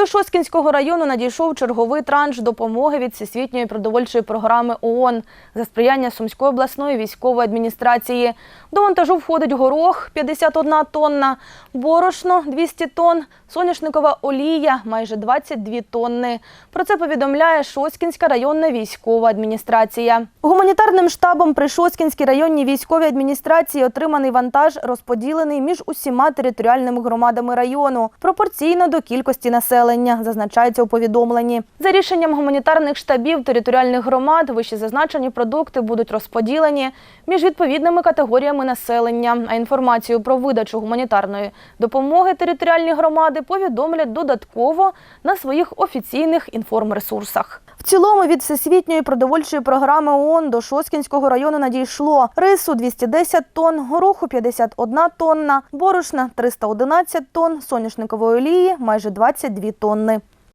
До Шоскінського району надійшов черговий транш допомоги від Всесвітньої продовольчої програми ООН за сприяння Сумської обласної військової адміністрації. До вантажу входить горох 51 тонна, борошно 200 тонн, соняшникова олія майже 22 тонни. Про це повідомляє Шоскінська районна військова адміністрація. Гуманітарним штабом при Шоскінській районній військовій адміністрації отриманий вантаж розподілений між усіма територіальними громадами району пропорційно до кількості населення, зазначається у повідомленні. За рішенням гуманітарних штабів територіальних громад вищезазначені продукти будуть розподілені між відповідними категоріями населення. А інформацію про видачу гуманітарної допомоги територіальні громади повідомлять додатково на своїх офіційних інформресурсах. В цілому від всесвітньої продовольчої програми ООН до Шоскінського району надійшло рису 210 тонн, гороху 51 тонна, борошна 311 тонн, соняшникової олії майже 22 тонни.